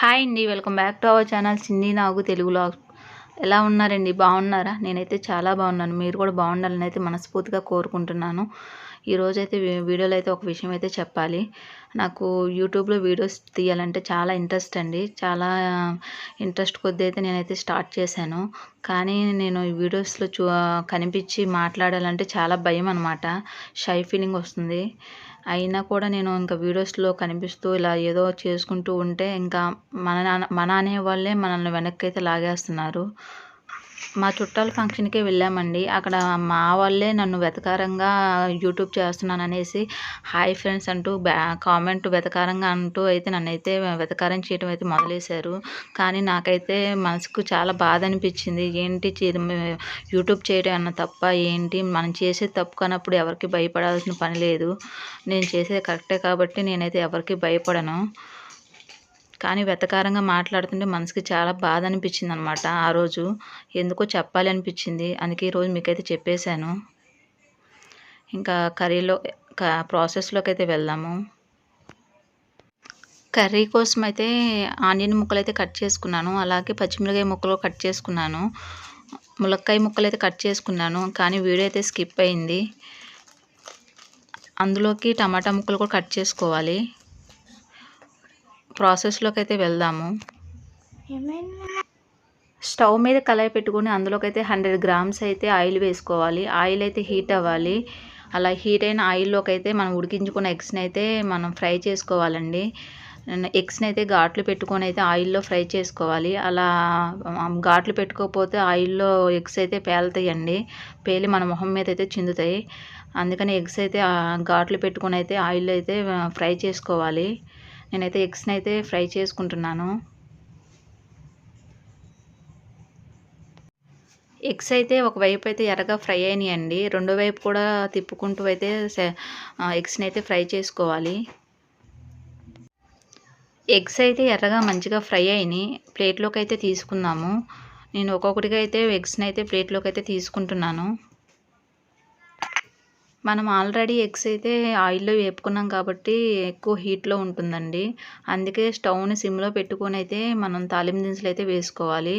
Hi అండి welcome back to our channel Sindhi Nagu తెలుగులో ఎలా ఉన్నారండి? బాగున్నారా? నేనైతే చాలా బాగున్నాను. మీరు కూడా బాగుండాలని అయితే మనస్ఫూర్తిగా కోరుకుంటున్నాను. ఈరోజైతే వీడియోలో అయితే ఒక విషయం అయితే చెప్పాలి. నాకు యూట్యూబ్లో వీడియోస్ తీయాలంటే చాలా ఇంట్రెస్ట్ అండి. చాలా ఇంట్రెస్ట్ కొద్ది అయితే నేనైతే స్టార్ట్ చేశాను. కానీ నేను ఈ వీడియోస్లో చూ కనిపించి మాట్లాడాలంటే చాలా భయం అనమాట షై ఫీలింగ్ వస్తుంది. అయినా కూడా నేను ఇంకా వీడియోస్లో కనిపిస్తూ ఇలా ఏదో చేసుకుంటూ ఉంటే ఇంకా మన మన అనే వాళ్ళే మనల్ని వెనక్కి అయితే లాగేస్తున్నారు. మా చుట్టాల ఫంక్షన్కే వెళ్ళామండి. అక్కడ మా వాళ్ళే నన్ను వెతకారంగా యూట్యూబ్ చేస్తున్నాను అనేసి హాయ్ ఫ్రెండ్స్ అంటూ బ్యా కామెంట్ వెతకారంగా అంటూ అయితే నన్నైతే వెతకారం చేయడం అయితే మొదలేశారు కానీ నాకైతే మనసుకు చాలా బాధ అనిపించింది. ఏంటి యూట్యూబ్ చేయడం అన్న తప్ప ఏంటి? మనం చేసే తప్పు కానప్పుడు ఎవరికి భయపడాల్సిన పని లేదు. నేను చేసేది కరెక్టే కాబట్టి నేనైతే ఎవరికి భయపడను. కానీ వెతకారంగా మాట్లాడుతుంటే మనసుకి చాలా బాధ అనిపించింది అనమాట ఆ రోజు. ఎందుకో చెప్పాలి అనిపించింది. అందుకే ఈరోజు మీకైతే చెప్పేశాను. ఇంకా కర్రీలో ప్రాసెస్లోకి అయితే వెళ్దాము. కర్రీ కోసం అయితే ఆనియన్ ముక్కలు అయితే కట్ చేసుకున్నాను. అలాగే పచ్చిమిరకాయ ముక్కలు కట్ చేసుకున్నాను. ములక్కాయ ముక్కలు అయితే కట్ చేసుకున్నాను. కానీ వీడియో అయితే స్కిప్ అయింది. అందులోకి టమాటా ముక్కలు కూడా కట్ చేసుకోవాలి. ప్రాసెస్లోకి అయితే వెళ్దాము స్టవ్ మీద కళాయి పెట్టుకుని అందులోకి అయితే హండ్రెడ్ గ్రామ్స్ అయితే ఆయిల్ వేసుకోవాలి. ఆయిల్ అయితే హీట్ అవ్వాలి. అలా హీట్ అయిన ఆయిల్లోకి అయితే మనం ఉడికించుకున్న ఎగ్స్ని అయితే మనం ఫ్రై చేసుకోవాలండి. ఎగ్స్ని అయితే ఘాట్లు పెట్టుకొని అయితే ఆయిల్లో ఫ్రై చేసుకోవాలి. అలా ఘాట్లు పెట్టుకోకపోతే ఆయిల్లో ఎగ్స్ అయితే పేలుతాయండి. పేలి మన మొహం మీద అయితే చిందుతాయి. అందుకని ఎగ్స్ అయితే ఘాట్లు పెట్టుకొని అయితే ఆయిల్లో అయితే ఫ్రై చేసుకోవాలి. నేనైతే ఎగ్స్ని అయితే ఫ్రై చేసుకుంటున్నాను. ఎగ్స్ అయితే ఒకవైపు అయితే ఎర్రగా ఫ్రై అయినాయండి. రెండో వైపు కూడా తిప్పుకుంటూ అయితే ఎగ్స్ని అయితే ఫ్రై చేసుకోవాలి. ఎగ్స్ అయితే ఎర్రగా మంచిగా ఫ్రై అయినాయి. ప్లేట్లోకి అయితే తీసుకుందాము. నేను ఒక్కొక్కటిగా అయితే ఎగ్స్ని అయితే ప్లేట్లోకి అయితే తీసుకుంటున్నాను. మనం ఆల్రెడీ ఎగ్స్ అయితే ఆయిల్లో వేపుకున్నాం కాబట్టి ఎక్కువ హీట్లో ఉంటుందండి. అందుకే స్టవ్ని సిమ్లో పెట్టుకొని అయితే మనం తాలింపు దినుసులు అయితే వేసుకోవాలి.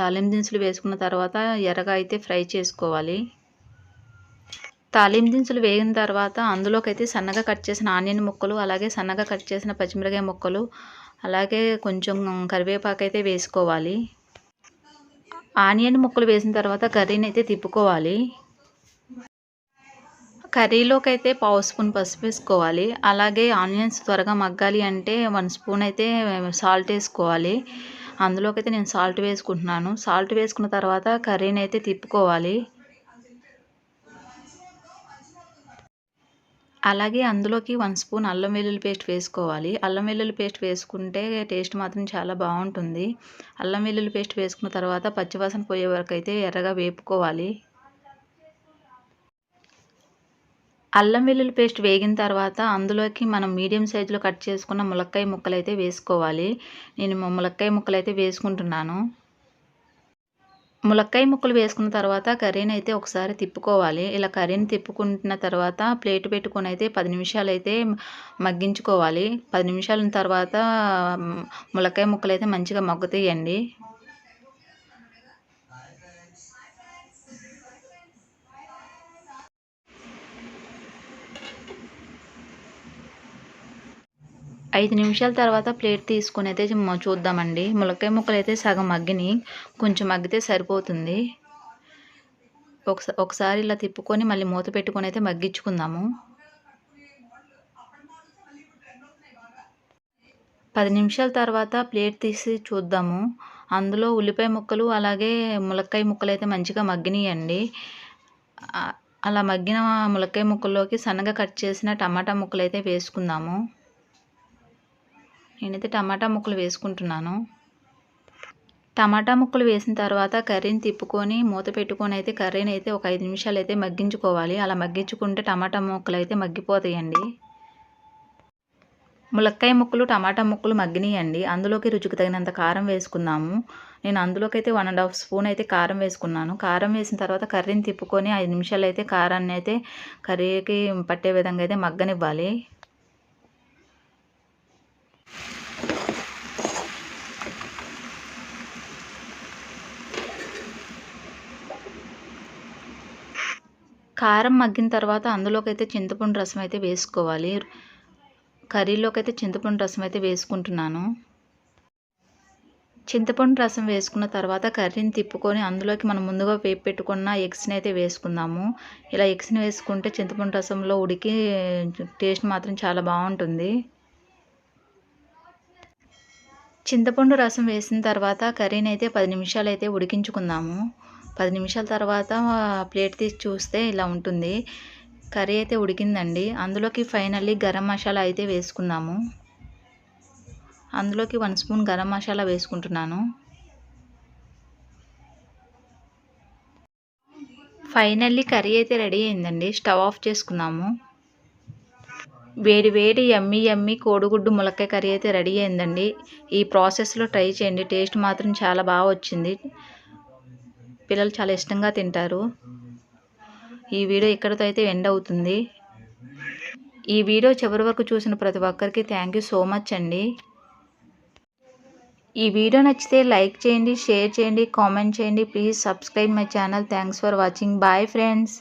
తాలింపు దినుసులు వేసుకున్న తర్వాత ఎర్రగా అయితే ఫ్రై చేసుకోవాలి. తాలింపు దినుసులు వేగిన తర్వాత అందులోకి అయితే సన్నగా కట్ చేసిన ఆనియన్ ముక్కలు అలాగే సన్నగా కట్ చేసిన పచ్చిమిరకాయ ముక్కలు అలాగే కొంచెం కరివేపాకు అయితే వేసుకోవాలి. ఆనియన్ ముక్కలు వేసిన తర్వాత కర్రీని అయితే తిప్పుకోవాలి. కర్రీలోకి అయితే పావు స్పూన్ పసుపు వేసుకోవాలి. అలాగే ఆనియన్స్ త్వరగా మగ్గాలి అంటే వన్ స్పూన్ అయితే సాల్ట్ వేసుకోవాలి. అందులోకి అయితే నేను సాల్ట్ వేసుకుంటున్నాను. సాల్ట్ వేసుకున్న తర్వాత కర్రీని అయితే తిప్పుకోవాలి. అలాగే అందులోకి వన్ స్పూన్ అల్లం వెల్లుల్లి పేస్ట్ వేసుకోవాలి. అల్లం వెల్లుల్లి పేస్ట్ వేసుకుంటే టేస్ట్ మాత్రం చాలా బాగుంటుంది. అల్లం వెల్లుల్లి పేస్ట్ వేసుకున్న తర్వాత పచ్చివాసన పోయే వరకు అయితే ఎర్రగా వేపుకోవాలి. అల్లం వెల్లుల్లి పేస్ట్ వేగిన తర్వాత అందులోకి మనం మీడియం సైజులో కట్ చేసుకున్న ములక్కాయ ముక్కలు అయితే వేసుకోవాలి. నేను ములక్కాయ ముక్కలు అయితే వేసుకుంటున్నాను. ములక్కాయ ముక్కలు వేసుకున్న తర్వాత కర్రీని అయితే ఒకసారి తిప్పుకోవాలి. ఇలా కర్రీని తిప్పుకుంటున్న తర్వాత ప్లేట్ పెట్టుకొని అయితే పది నిమిషాలు అయితే మగ్గించుకోవాలి. పది నిమిషాల తర్వాత ములక్కాయ ముక్కలు అయితే మంచిగా మగ్గుతాయండి. ఐదు నిమిషాల తర్వాత ప్లేట్ తీసుకుని అయితే చూద్దామండి. ములక్కాయ ముక్కలు అయితే సగం మగ్గిని కొంచెం మగ్గితే సరిపోతుంది. ఒకసారి ఒకసారి ఇలా తిప్పుకొని మళ్ళీ మూత పెట్టుకొని అయితే మగ్గించుకుందాము. పది నిమిషాల తర్వాత ప్లేట్ తీసి చూద్దాము. అందులో ఉల్లిపాయ ముక్కలు అలాగే ములక్కాయ ముక్కలు అయితే మంచిగా మగ్గినాయండి. అలా మగ్గిన ములక్కాయ ముక్కల్లోకి సన్నగా కట్ చేసిన టమాటా ముక్కలు అయితే వేసుకుందాము. నేనైతే టమాటా ముక్కలు వేసుకుంటున్నాను. టమాటా ముక్కలు వేసిన తర్వాత కర్రీని తిప్పుకొని మూత పెట్టుకొని అయితే కర్రీని అయితే ఒక ఐదు నిమిషాలు అయితే మగ్గించుకోవాలి. అలా మగ్గించుకుంటే టమాటా ముక్కలు అయితే మగ్గిపోతాయండి. ములక్కాయ ముక్కలు టమాటా ముక్కలు మగ్గినాయండి. అందులోకి రుచికి తగినంత కారం వేసుకుందాము. నేను అందులోకి అయితే వన్ అండ్ హాఫ్ స్పూన్ అయితే కారం వేసుకున్నాను. కారం వేసిన తర్వాత కర్రీని తిప్పుకొని ఐదు నిమిషాలు అయితే కారాన్ని అయితే కర్రీకి పట్టే విధంగా అయితే మగ్గనివ్వాలి. కారం మగ్గిన తర్వాత అందులోకి అయితే చింతపండు రసం అయితే వేసుకోవాలి. కర్రీలోకి అయితే చింతపండు రసం అయితే వేసుకుంటున్నాను. చింతపండు రసం వేసుకున్న తర్వాత కర్రీని తిప్పుకొని అందులోకి మనం ముందుగా వేపు పెట్టుకున్న ఎగ్స్ని అయితే వేసుకుందాము. ఇలా ఎగ్స్ని వేసుకుంటే చింతపండు రసంలో ఉడికి టేస్ట్ మాత్రం చాలా బాగుంటుంది. చింతపండు రసం వేసిన తర్వాత కర్రీని అయితే పది నిమిషాలు అయితే ఉడికించుకుందాము. పది నిమిషాల తర్వాత ప్లేట్ తీసి చూస్తే ఇలా ఉంటుంది. కర్రీ అయితే ఉడికిందండి. అందులోకి ఫైనల్లీ గరం మసాలా అయితే వేసుకున్నాము అందులోకి వన్ స్పూన్ గరం మసాలా వేసుకుంటున్నాను. ఫైనల్లీ కర్రీ అయితే రెడీ అయిందండి. స్టవ్ ఆఫ్ చేసుకున్నాము వేడి వేడి ఎమ్మి ఎమ్మి కోడిగుడ్డు ములక్కాయ కర్రీ అయితే రెడీ అయిందండి. ఈ ప్రాసెస్లో ట్రై చేయండి. టేస్ట్ మాత్రం చాలా బాగా వచ్చింది. పిల్లలు చాలా ఇష్టంగా తింటారు. ఈ వీడియో ఇక్కడితో అయితే ఎండ్ అవుతుంది. ఈ వీడియో చివరి వరకు చూసిన ప్రతి ఒక్కరికి థ్యాంక్ యూ సో మచ్ అండి. ఈ వీడియో నచ్చితే లైక్ చేయండి షేర్ చేయండి కామెంట్ చేయండి. Please subscribe my channel thanks for watching bye friends